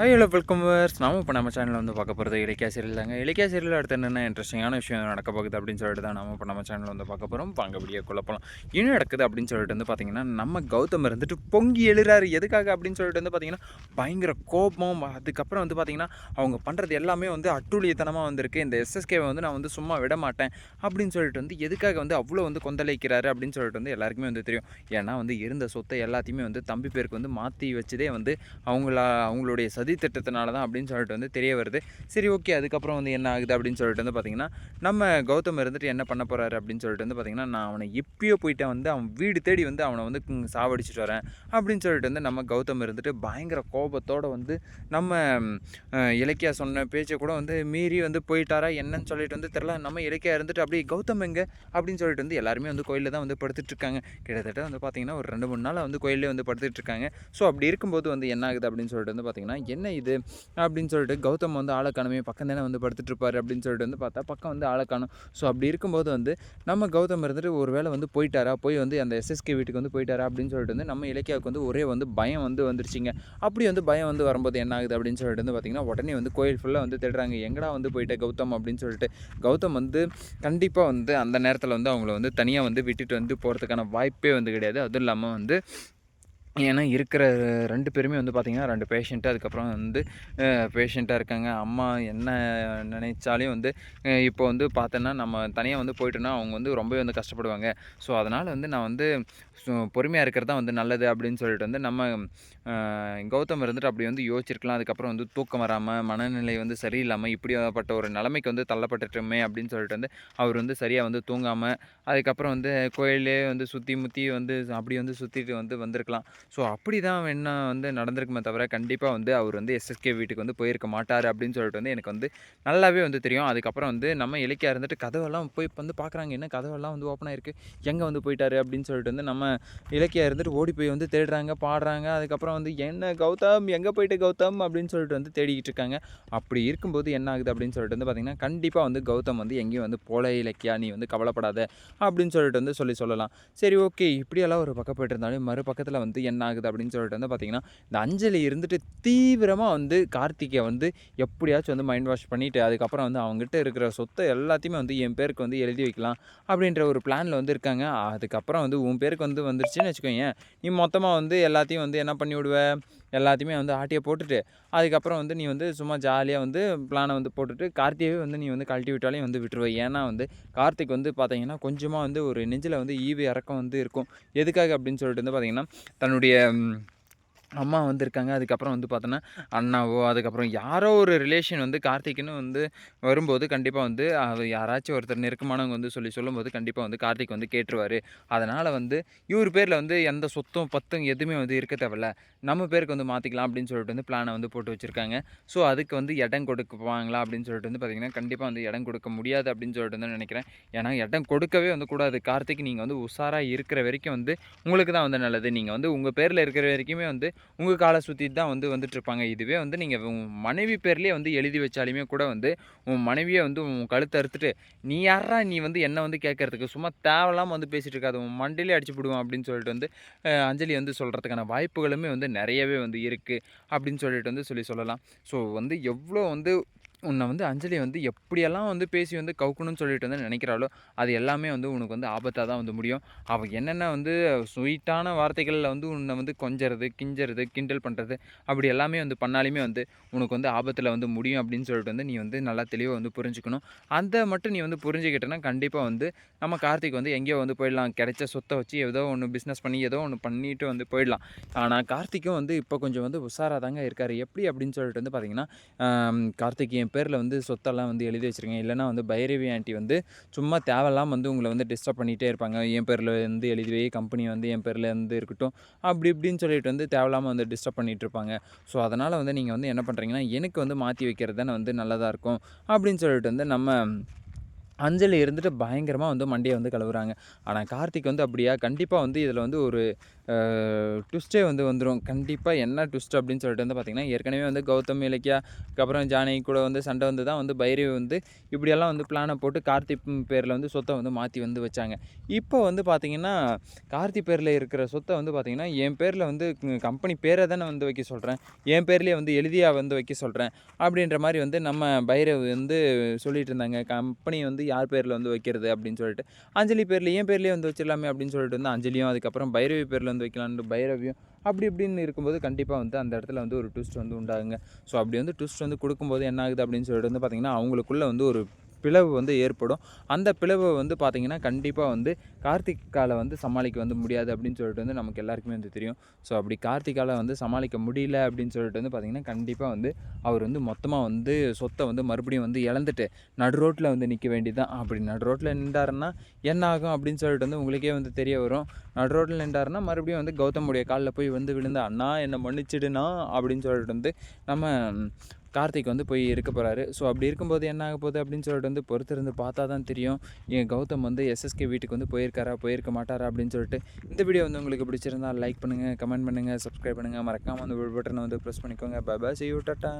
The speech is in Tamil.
ஹாய் ஹலோ வெல்கம் வர்ஸ் நாம இப்போ நம்ம சேனலில் வந்து பார்க்க போகிறது இலக்கிய சீரியல் தாங்க இலக்கிய சீரியல் அடுத்து என்னென்ன இன்ட்ரெஸ்டிங்கான விஷயம் நடக்க போகுது அப்படின்னு சொல்லிட்டு தான் நம்ம இப்போ நம்ம சேனலில் வந்து பார்க்க போகிறோம் வாங்க வீடியோ குழப்பலாம் என்ன நடக்குது அப்படின்னு சொல்லிட்டு வந்து பார்த்தீங்கன்னா நம்ம கௌதம் இருந்துட்டு பொங்கி எழுறாரு. எதுக்காக அப்படின்னு சொல்லிட்டு வந்து பார்த்தீங்கன்னா பயங்கர கோபம். அதுக்கப்புறம் வந்து பார்த்தீங்கன்னா அவங்க பண்ணுறது எல்லாமே வந்து அட்டூழியத்தனமாக வந்திருக்கு. இந்த எஸ்எஸ்கேவை வந்து நான் வந்து சும்மா விட மாட்டேன் அப்படின்னு சொல்லிட்டு வந்து எதுக்காக வந்து அவ்வளோ வந்து கொந்தளிக்கிறாரு அப்படின்னு சொல்லிட்டு வந்து எல்லாருக்குமே வந்து தெரியும். ஏன்னா வந்து இருந்த சொத்தை எல்லாத்தையுமே வந்து தம்பி பேருக்கு வந்து மாற்றி வச்சதே வந்து அவங்கள அவங்களுடைய சதி திட்டத்தினால தான் அப்படின்னு சொல்லிட்டு வந்து தெரிய வருது. சரி ஓகே அதுக்கப்புறம் வந்து என்ன ஆகுது அப்படின்னு சொல்லிட்டு வந்து பார்த்திங்கன்னா நம்ம கௌதம் இருந்துட்டு என்ன பண்ண போகிறாரு அப்படின்னு சொல்லிட்டு வந்து பார்த்திங்கன்னா நான் அவனை எப்பயோ போயிட்டு வந்து அவன் வீடு தேடி வந்து அவனை வந்து சாவடிச்சிட்டு வரேன் அப்படின்னு சொல்லிட்டு வந்து நம்ம கௌதம் இருந்துட்டு பயங்கர கோபத்தோடு வந்து நம்ம இலக்கியா சொன்ன பேச்சை கூட வந்து மீறி வந்து போயிட்டாரா என்னன்னு சொல்லிட்டு வந்து தெரில நம்ம இலக்கியா இருந்துட்டு அப்படியே கௌதம் எங்கே? அப்படின்னு சொல்லிட்டு வந்து எல்லாருமே வந்து கோயிலில் தான் வந்து படுத்துட்டு இருக்காங்க. கிட்டத்தட்ட வந்து பார்த்திங்கன்னா ஒரு ரெண்டு மூணு நாள் வந்து கோயிலே வந்து படுத்துட்டு இருக்காங்க. ஸோ அப்படி இருக்கும்போது வந்து என்ன ஆகுது அப்படின்னு சொல்லிட்டு வந்து பார்த்திங்கன்னா என்ன இது? அப்படின்னு சொல்லிட்டு கௌதம் வந்து ஆளை காணுமே பக்கம் தானே வந்து படுத்துட்டு இருப்பாரு அப்படின்னு சொல்லிட்டு வந்து பார்த்தா பக்கம் வந்து ஆளை காணும். ஸோ அப்படி இருக்கும்போது வந்து நம்ம கௌதம் இருந்துட்டு ஒரு வேளை வந்து போயிட்டாரா? போய் வந்து அந்த எஸ்எஸ்கே வீட்டுக்கு வந்து போயிட்டாரா? அப்படின்னு சொல்லிட்டு வந்து நம்ம இலக்கியாவுக்கு வந்து ஒரே வந்து பயம் வந்து வந்துருச்சுங்க. அப்படி வந்து பயம் வந்து வரும்போது என்ன ஆகுது அப்படின்னு சொல்லிட்டு வந்து பார்த்திங்கன்னா உடனே வந்து கோயில் ஃபுல்லாக வந்து தேடுறாங்க. எங்கடா வந்து போயிட்ட கௌதம்? அப்படின்னு சொல்லிட்டு கௌதம் வந்து கண்டிப்பாக வந்து அந்த நேரத்தில் வந்து அவங்கள வந்து தனியாக வந்து விட்டுட்டு வந்து போகிறதுக்கான வாய்ப்பே வந்து கிடையாது. அதுவும் இல்லாமல் வந்து ஏன்னா இருக்கிற ரெண்டு பேருமே வந்து பார்த்திங்கன்னா ரெண்டு பேஷண்ட்டு அதுக்கப்புறம் வந்து பேஷண்ட்டாக இருக்காங்க. அம்மா என்ன நினைச்சாலையும் வந்து இப்போ வந்து பார்த்தோன்னா நம்ம தனியாக வந்து போயிட்டோன்னா அவங்க வந்து ரொம்பவே வந்து கஷ்டப்படுவாங்க. ஸோ அதனால் வந்து நான் வந்து பொறுமையாக இருக்கிறது தான் வந்து நல்லது அப்படின்னு சொல்லிட்டு வந்து நம்ம கௌதம் இருந்துட்டு அப்படி வந்து யோசிச்சிருக்கலாம். அதுக்கப்புறம் வந்து தூக்கம் வராமல் மனநிலை வந்து சரியில்லாமல் இப்படிப்பட்ட ஒரு நிலைமைக்கு வந்து தள்ளப்பட்டுட்டோமே அப்படின்னு சொல்லிட்டு வந்து அவர் வந்து சரியாக வந்து தூங்காமல் அதுக்கப்புறம் வந்து கோயிலே வந்து சுற்றி முற்றி வந்து அப்படி வந்து சுற்றிட்டு வந்து வந்திருக்கலாம். ஸோ அப்படி தான் என்ன வந்து நடந்திருக்குமே தவிர கண்டிப்பாக வந்து அவர் வந்து எஸ்எஸ்கே வீட்டுக்கு வந்து போயிருக்க மாட்டார் அப்படின்னு சொல்லிட்டு வந்து எனக்கு வந்து நல்லாவே வந்து தெரியும். அதுக்கப்புறம் வந்து நம்ம இலக்கியா இருந்துட்டு கதவெல்லாம் போய் வந்து பார்க்குறாங்க என்ன கதவெல்லாம் வந்து ஓப்பன் ஆயிருக்கு எங்கே வந்து போயிட்டாரு அப்படின்னு சொல்லிட்டு வந்து நம்ம இலக்கியா இருந்துட்டு ஓடி போய் வந்து தேடுறாங்க பாடுறாங்க. அதுக்கப்புறம் வந்து என்ன கௌதம் எங்கே போயிட்டு கௌதம் அப்படின்னு சொல்லிட்டு வந்து தேடிக்கிட்டு இருக்காங்க. அப்படி இருக்கும்போது என்ன ஆகுது அப்படின்னு சொல்லிட்டு வந்து பார்த்திங்கன்னா கண்டிப்பாக வந்து கௌதம் வந்து எங்கேயும் வந்து போல இலக்கியா நீ வந்து கவலைப்படாத அப்படின்னு சொல்லிட்டு வந்து சொல்லி சொல்லலாம். சரி ஓகே. இப்படியெல்லாம் ஒரு பக்கம் போயிட்டு இருந்தாலும் மறுபக்கத்தில் வந்து என்ன ஆகுது அப்படின்னு சொல்லிட்டு வந்து பார்த்திங்கன்னா இந்த அஞ்சலி இருந்துட்டு தீவிரமாக வந்து கார்த்திகை வந்து எப்படியாச்சும் வந்து மைண்ட் வாஷ் பண்ணிவிட்டு அதுக்கப்புறம் வந்து அவங்ககிட்ட இருக்கிற சொத்தை எல்லாத்தையுமே வந்து என் பேருக்கு வந்து எழுதி வைக்கலாம் அப்படின்ற ஒரு பிளானில் வந்து இருக்காங்க. அதுக்கப்புறம் வந்து உன் பேருக்கு வந்து வந்துருச்சுன்னு வச்சுக்கோங்க நீ மொத்தமாக வந்து எல்லாத்தையும் வந்து என்ன பண்ணி விடுவேன் எல்லாத்தையுமே வந்து ஆட்டியை போட்டுட்டு அதுக்கப்புறம் வந்து நீ வந்து சும்மா ஜாலியாக வந்து பிளானை வந்து போட்டுட்டு கார்த்திகவே வந்து நீ வந்து கழட்டி விட்டாலையும் வந்து விட்டுருவ. ஏன்னா வந்து கார்த்திக் வந்து பார்த்தீங்கன்னா கொஞ்சமாக வந்து ஒரு நெஞ்சில் வந்து ஈவு இறக்கம் வந்து இருக்கும். எதுக்காக அப்படின்னு சொல்லிட்டு வந்து பார்த்தீங்கன்னா தன்னுடைய அம்மா வந்திருக்காங்க. அதுக்கப்புறம் வந்து பார்த்தோன்னா அண்ணாவோ அதுக்கப்புறம் யாரோ ஒரு ரிலேஷன் வந்து கார்த்திக்னு வந்து வரும்போது கண்டிப்பாக வந்து அது யாராச்சும் ஒருத்தர் நெருக்கமானவங்க வந்து சொல்லி சொல்லும்போது கண்டிப்பாக வந்து கார்த்திக் வந்து கேட்டுருவார். அதனால் வந்து இவர் பேரில் வந்து எந்த சொத்தும் பத்தும் எதுவுமே வந்து இருக்க தேவையில்ல. நம்ம பேருக்கு வந்து மாற்றிக்கலாம் அப்படின்னு சொல்லிட்டு வந்து பிளானை வந்து போட்டு வச்சுருக்காங்க. ஸோ அதுக்கு வந்து இடம் கொடுப்பாங்களா அப்படின்னு சொல்லிட்டு வந்து பார்த்திங்கன்னா கண்டிப்பாக வந்து இடம் கொடுக்க முடியாது அப்படின்னு சொல்லிட்டு வந்து நினைக்கிறேன். ஏன்னா இடம் கொடுக்கவே வந்து கூடாது. கார்த்திக் நீங்கள் வந்து உஷாராக இருக்கிற வரைக்கும் வந்து உங்களுக்கு தான் வந்து நல்லது. நீங்கள் வந்து உங்கள் பேரில் இருக்கிற வரைக்குமே வந்து உங்கள் காலை சுற்றிட்டு தான் வந்து வந்துட்டுருப்பாங்க. இதுவே வந்து நீங்கள் உங்கள் மனைவி பேர்லேயே வந்து எழுதி வச்சாலுமே கூட வந்து உன் மனைவியை வந்து உன் கழுத்தை அறுத்துட்டு நீ யாரா நீ வந்து என்ன வந்து கேட்கறதுக்கு? சும்மா தேவையில்லாமல் வந்து பேசிகிட்டு இருக்காது. உன் மண்டையிலே அடிச்சு விடுவோம் அப்படின்னு சொல்லிட்டு வந்து அஞ்சலி வந்து சொல்கிறதுக்கான வாய்ப்புகளுமே வந்து நிறையவே வந்து இருக்குது அப்படின்னு சொல்லிட்டு வந்து சொல்லி சொல்லலாம். ஸோ வந்து எவ்வளோ வந்து உன்னை வந்து அஞ்சலி வந்து எப்படியெல்லாம் வந்து பேசி வந்து கவுக்கணும்னு சொல்லிட்டு வந்து நினைக்கிறாளோ அது எல்லாமே வந்து உனக்கு வந்து ஆபத்தாக தான் வந்து முடியும். அவள் என்னென்ன வந்து ஸ்வீட்டான வார்த்தைகளில் வந்து உன்னை வந்து கொஞ்சறது கிஞ்சறது கிண்டல் பண்ணுறது அப்படி எல்லாமே வந்து பண்ணாலுமே வந்து உனக்கு வந்து ஆபத்தில் வந்து முடியும் அப்படின்னு சொல்லிட்டு வந்து நீ வந்து நல்லா தெளிவாக வந்து புரிஞ்சுக்கணும். அதை மட்டும் நீ வந்து புரிஞ்சுக்கிட்டேன்னா கண்டிப்பாக வந்து நம்ம கார்த்திக் வந்து எங்கேயோ வந்து போயிடலாம். கிடைச்ச சொத்தை வச்சு ஏதோ ஒன்று பிஸ்னஸ் பண்ணி ஏதோ ஒன்று பண்ணிட்டு வந்து போயிடலாம். ஆனால் கார்த்திக்கும் வந்து இப்போ கொஞ்சம் வந்து உஷாராக தாங்க இருக்கார். எப்படி அப்படின்னு சொல்லிட்டு வந்து பார்த்தீங்கன்னா கார்த்திக் என் பேரில் வந்து சொத்தெல்லாம் வந்து எழுதி வச்சுருக்கேன் இல்லைனா வந்து பைரவி ஆண்டி வந்து சும்மா தேவையில்லாமல் வந்து உங்களை வந்து டிஸ்டர்ப் பண்ணிகிட்டே இருப்பாங்க. என் பேரில் வந்து எழுதிவை கம்பெனி வந்து என் பேரில் வந்து இருக்கட்டும். அப்படி இப்படின்னு சொல்லிட்டு வந்து தேவையில்லாமல் வந்து டிஸ்டர்ப் பண்ணிகிட்டு இருப்பாங்க. ஸோ அதனால் வந்து நீங்கள் வந்து என்ன பண்ணுறீங்கன்னா எனக்கு வந்து மாற்றி வைக்கிறது தானே வந்து நல்லதாக இருக்கும். அப்படின்னு சொல்லிட்டு வந்து நம்ம அஞ்சலி இருந்துட்டு பயங்கரமாக வந்து மண்டையை வந்து கழுவுறாங்க. ஆனால் கார்த்திக் வந்து அப்படியா? கண்டிப்பாக வந்து இதில் வந்து ஒரு ட்விஸ்ட்டே வந்து வந்துடும் கண்டிப்பாக என்ன ட்விஸ்ட் அப்படின்னு சொல்லிட்டு வந்து பார்த்திங்கன்னா ஏற்கனவே வந்து கௌதம் இலக்கியா அதுக்கப்புறம் ஜானகி கூட வந்து சண்டை வந்து தான் வந்து பைரவி வந்து இப்படியெல்லாம் வந்து பிளானை போட்டு கார்த்திக் பேரில் வந்து சொத்தை வந்து மாற்றி வந்து வச்சாங்க. இப்போ வந்து பார்த்திங்கன்னா கார்த்தி பேரில் இருக்கிற சொத்தை வந்து பார்த்திங்கன்னா என் பேரில் வந்து கம்பெனி பேரை தானே வந்து வைக்க சொல்கிறேன் என் பேர்லேயே வந்து எழுதியாக வந்து வைக்க சொல்கிறேன் அப்படின்ற மாதிரி வந்து நம்ம பைரவ் வந்து சொல்லிட்டு இருந்தாங்க. கம்பெனி வந்து யார் பேரில் வந்து வைக்கிறது அப்படின்னு சொல்லிட்டு. அஞ்சலி பேரில் என் பேர்லேயே வந்து வச்சிடலாமே அப்படின்னு சொல்லிட்டு வந்து அஞ்சலியும் அதுக்கப்புறம் பைரவி பேரில் வந்து வைக்கலான்னு பைரவியும் அப்படி இப்படின்னு இருக்கும்போது கண்டிப்பாக வந்து அந்த இடத்துல வந்து ஒரு ட்விஸ்ட் வந்து உண்டாகுங்க. ஸோ அப்படி வந்து ட்விஸ்ட் வந்து கொடுக்கும்போது என்ன ஆகுது அப்படின்னு சொல்லிட்டு வந்து பார்த்திங்கன்னா அவங்களுக்குள்ளே வந்து ஒரு பிளவு வந்து ஏற்படும். அந்த பிளவை வந்து பார்த்திங்கன்னா கண்டிப்பாக வந்து கார்த்திகால வந்து சமாளிக்க வந்து முடியாது அப்படின்னு சொல்லிட்டு வந்து நமக்கு எல்லாருக்குமே வந்து தெரியும். ஸோ அப்படி கார்த்திகால வந்து சமாளிக்க முடியல அப்படின்னு சொல்லிட்டு வந்து பார்த்திங்கன்னா கண்டிப்பாக வந்து அவர் வந்து மொத்தமாக வந்து சொத்தை வந்து மறுபடியும் வந்து இழந்துட்டு நடு ரோட்டில் வந்து நிற்க வேண்டியதான் அப்படி நடு ரோட்டில் நின்றாருன்னா என்ன ஆகும் அப்படின்னு சொல்லிட்டு வந்து உங்களுக்கே வந்து தெரிய வரும். நடு ரோட்டில் நின்றாருன்னா மறுபடியும் வந்து கௌதமுடைய காலில் போய் வந்து விழுந்து அண்ணா என்னை மன்னிச்சிடுனா அப்படின்னு சொல்லிட்டு வந்து நம்ம கார்த்திக் வந்து போய் இருக்க போகிறாரு ஸோ அப்படி இருக்கும்போது என்ன ஆக போகுது அப்படின்னு சொல்லிட்டு வந்து பொறுத்திருந்து பார்த்தா தான் தெரியும். என் கௌதம் வந்து எஸ்எஸ்கே வீட்டுக்கு வந்து போயிருக்காரா போயிருக்க மாட்டாரா அப்படின்னு சொல்லிட்டு இந்த வீடியோ வந்து உங்களுக்கு பிடிச்சிருந்தா லைக் பண்ணுங்கள் கமெண்ட் பண்ணுங்கள் சப்ஸ்கிரைப் பண்ணுங்கள் மறக்காமல் வந்து பட்டனை வந்து ப்ரெஸ் பண்ணிக்கோங்க. Baba C you tata